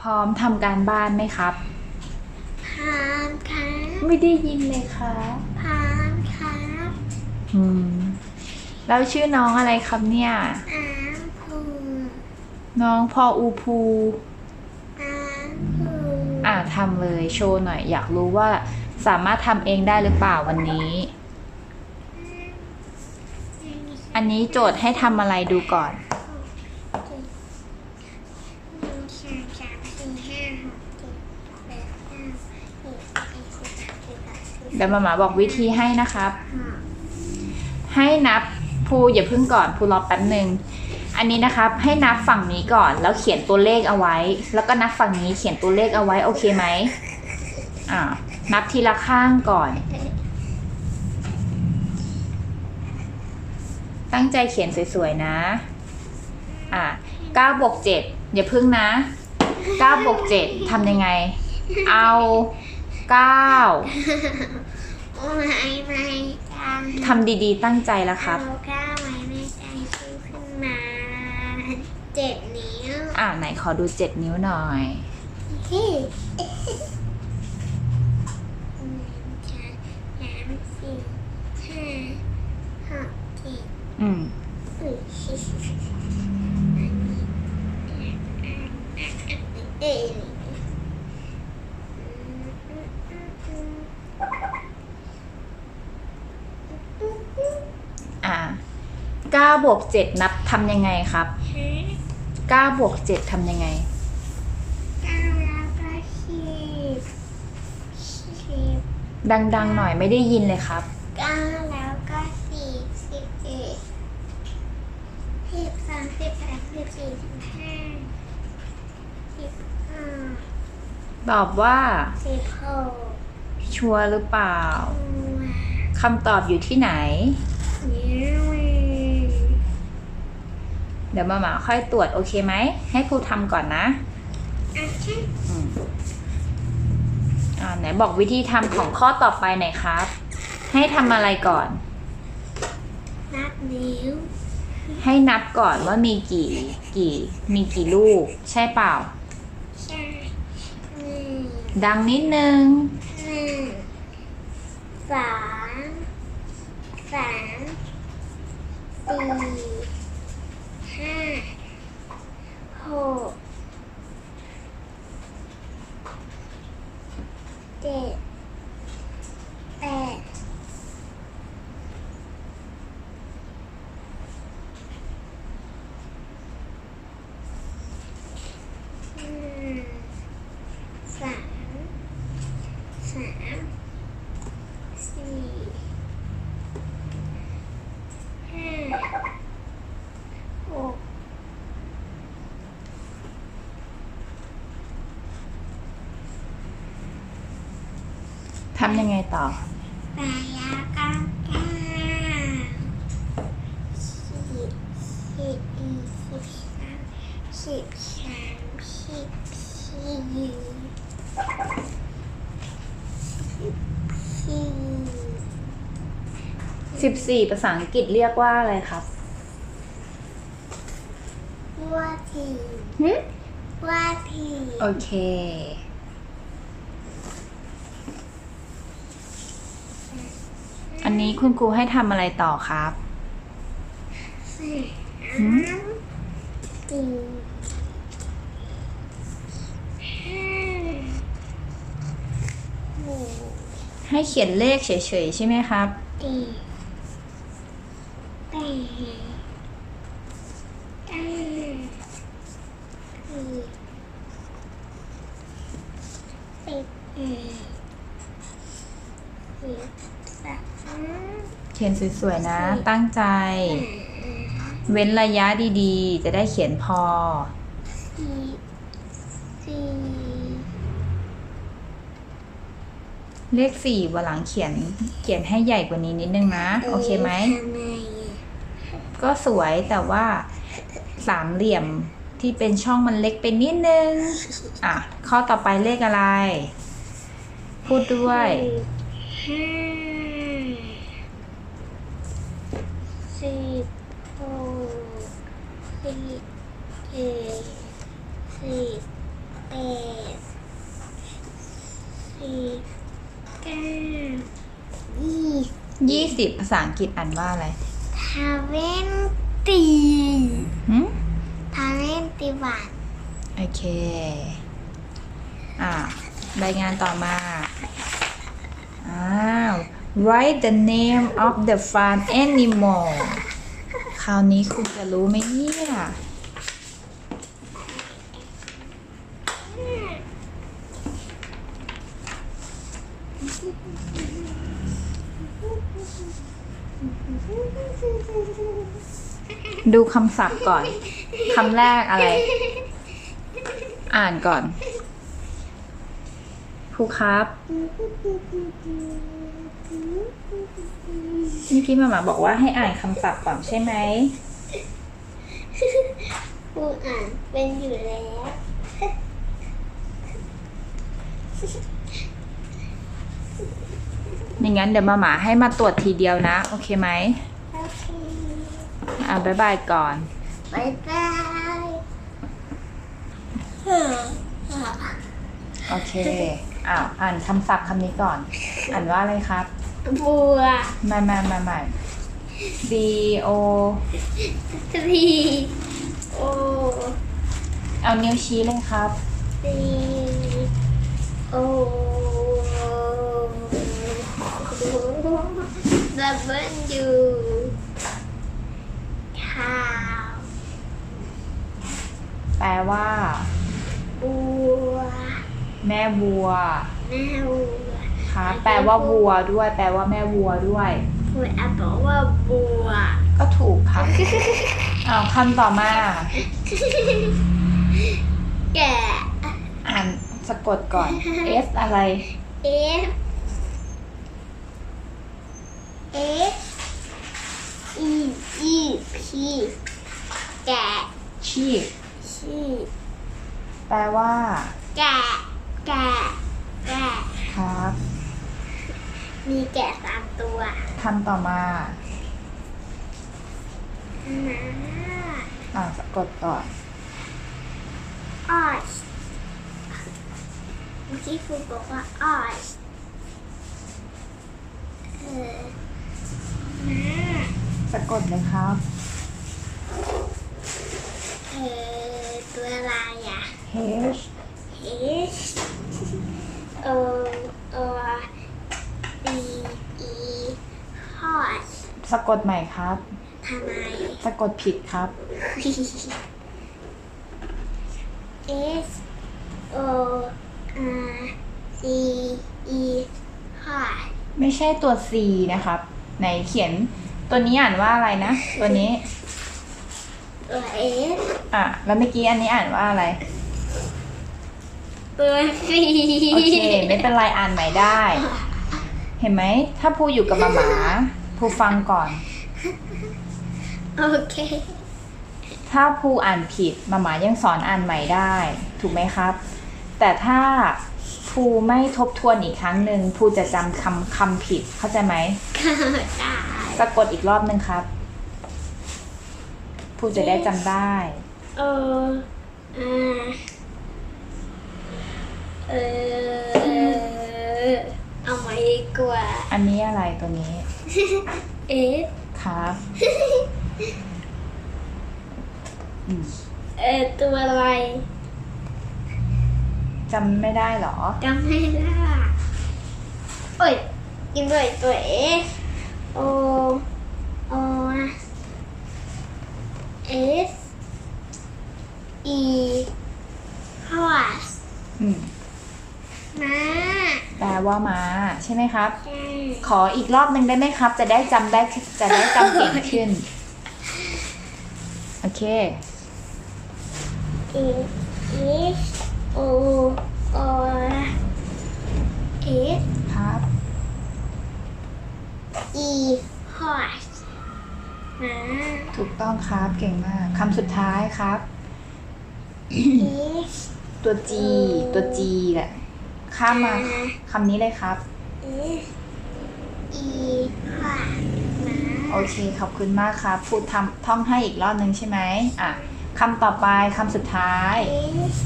พร้อมทำการบ้านไหมครับ พร้อมครับไม่ได้ยินเลยครับพร้อมครับอืมแล้วชื่อน้องอะไรครับเนี่ยอ้ามพูน้องพออูภูอ้ามพูอ่าทำเลยโชว์หน่อย อยากรู้ว่าสามารถทำเองได้หรือเปล่าวันนี้ อันนี้โจทย์ให้ทำอะไรดูก่อนหนึ่งสองสามสี่ห้าหกเจ็ดแปดเก้าสิบเอ็ดสิบสองสิบสามสิบ เดี๋ยวมาหมาบอกวิธีให้นะครับห้าให้นับภูอย่าเพิ่งก่อนภูรอแป๊บหนึ่งอันนี้นะครับให้นับฝั่งนี้ก่อนแล้วเขียนตัวเลขเอาไว้ แล้วก็นับฝั่งนี้เขียนตัวเลขเอาไว้โอเคไหมอ่านับทีละข้างก่อน ตั้งใจเขียนสวยๆนะอ่า9บวก7อย่าพึ่งนะ9บวก7ทำยังไง เอา9โอ้ย ไม่จังทำดีๆ ตั้งใจแล้วครับ เอาก้าวไว้ไม่ใจชูขึ้นมาเจ็ดนิ้วอ่าไหนขอดู7นิ้วหน่อยเฮ้ยหนึ่งสองสามสี่ห้าหกเจ็ดอืมอุ้ยเอ้ยอ่ 9บวก7นับทำยังไงครับ9บวก7ทำยังไงเก้าแล้วก็สิบสิบดังๆหน่อยไม่ได้ยินเลยครับเก้าแล้วก็สี่สิบเอ็ดสิบสองสิบสามสิบสี่สิบห้าสิบห้าตอบว่าสิบหกชัวร์หรือเปล่าตัวคำตอบอยู่ที่ไหนนิ้วมือ เดี๋ยวมาหมาค่อยตรวจโอเคไหม ให้ครูทำก่อนนะอะใช่อืมอ่าไหนบอกวิธีทำของข้อต่อไปหน่อยครับ ให้ทำอะไรก่อน นับนิ้ว ให้นับก่อนว่ามีกี่กี่ มีกี่ลูก ใช่เปล่า ใช่หนึ่งดังนิดนึงหนึ่งสองสามสี่ ห้าหกเจ็ดแปดห้าสามสามสี่ห้าหก ทำยังไงต่อแปดแล้วก็เก้าสิบสิบเอ็ดสิบสองสิบสามสิบสี่สิบสี่14ภาษาอังกฤษเรียกว่าอะไรครับว่าทีหึว่าทีโอเค อันนี้คุณครูให้ทำอะไรต่อครับหืมสี่ห้าหกให้เขียนเลขเฉยๆใช่ไหมครับ เจ็ดแปดเก้าสิบสิบเอ็ดสิบสอง เขียนสวยๆนะ ตั้งใจ เว้นระยะดีๆ จะได้เขียนพอสิบสี่เลขสี่วันหลังเขียนเขียนให้ใหญ่กว่านี้นิดนึงนะ โอเคไหมทำไมอะก็สวยแต่ว่าสามเหลี่ยมที่เป็นช่องมันเล็กไปนิดนึง อะ ข้อต่อไปเลขอะไร พูดด้วยห้าสิบหกสิบ เจ็ดสิบแปดสี่เก้ายี่ยี่สิบภาษาอังกฤษอ่านว่าอะไรทาเวนตีหืมทาเวนตีวันโอเค อ่าใบงานต่อมาอ้าว write the name of the farm animal คราวนี้คุณจะรู้ไหมเนี่ย ดูคำศัพท์ก่อน คำแรกอะไร อ่านก่อนครูครับนี่พี่มามาบอกว่าให้อ่านคำศัพท์ก่อนใช่ไหมผู้อ่านเป็นอยู่แล้ว อย่างนั้นเดี๋ยวมาหมาให้มาตรวจทีเดียวนะ โอเคไหมโอเคอ่าบ๊ายบายก่อน บายบายโอเคอ้าวอ่านคำศัพท์คำนี้ก่อน อ่านว่าอะไรครับบัวมามามามา B O ทรีโอเอานิ้วชี้เลยครับซีโอ ดับเบิลยูขาวแปลว่าบัวแม่วัว แม่วัวครับแปลว่าวัวด้วย แปลว่าแม่วัวด้วยคุณอาบอกว่าบัว ก็ถูกครับอ้าวคำต่อมา แกะ อ่านสะกดก่อน S อะไร F F E E P แกะชีพชีพแปลว่า แกะแกะแกะครับมีแกะสามตัวคำต่อมาม้าอ่านสะกดก่อน ออชเมื่อกี้ครูบอกว่าออชเออม้า สะกดเลยครับ เออตัวอะไรอะ H H O O E E horse สะกดใหม่ครับ ทำไม สะกดผิดครับ S O R C E horse ไม่ใช่ตัว C นะครับ ไหนเขียนตัวนี้อ่านว่าอะไรนะ ตัวนี้ ตัว S อะ แล้วเมื่อกี้อันนี้อ่านว่าอะไร ตัว C โอเคไม่เป็นไรอ่านใหม่ได้ เห็นไหม ถ้าพูอยู่กับมาหมาพูฟังก่อน โอเค ถ้าภูอ่านผิดมาหมายังสอนอ่านใหม่ได้ ถูกไหมครับ แต่ถ้า ภูไม่ทบทวนอีกครั้งหนึ่งภูจะจำคำคำผิดเข้าใจไหมเข้าใจสะกดอีกรอบหนึ่งครับภูจะได้จำได้ O R เออเอามาดีกว่า อันนี้อะไรตัวนี้ S ครับอืมเออตัวอะไร จำไม่ได้เหรอ จำไม่ได้โอ้ยกินด้วยตัว S O O S E horse อืมม้าแปลว่ามาใช่ไหมครับใช่ขออีกรอบหนึ่งได้ไหมครับ จะได้จำได้จะได้จำเก่งขึ้น โอเค E S O O S ครับ E horse ม้า ถูกต้องครับเก่งมากคำสุดท้ายครับ S ตัว G ตัว G แหละข้ามมาคำนี้เลยครับ S E horse ม้าโอเคขอบคุณมากครับพูดทำท่องให้อีกรอบหนึ่งใช่ไหมอะคำต่อไปคำสุดท้าย S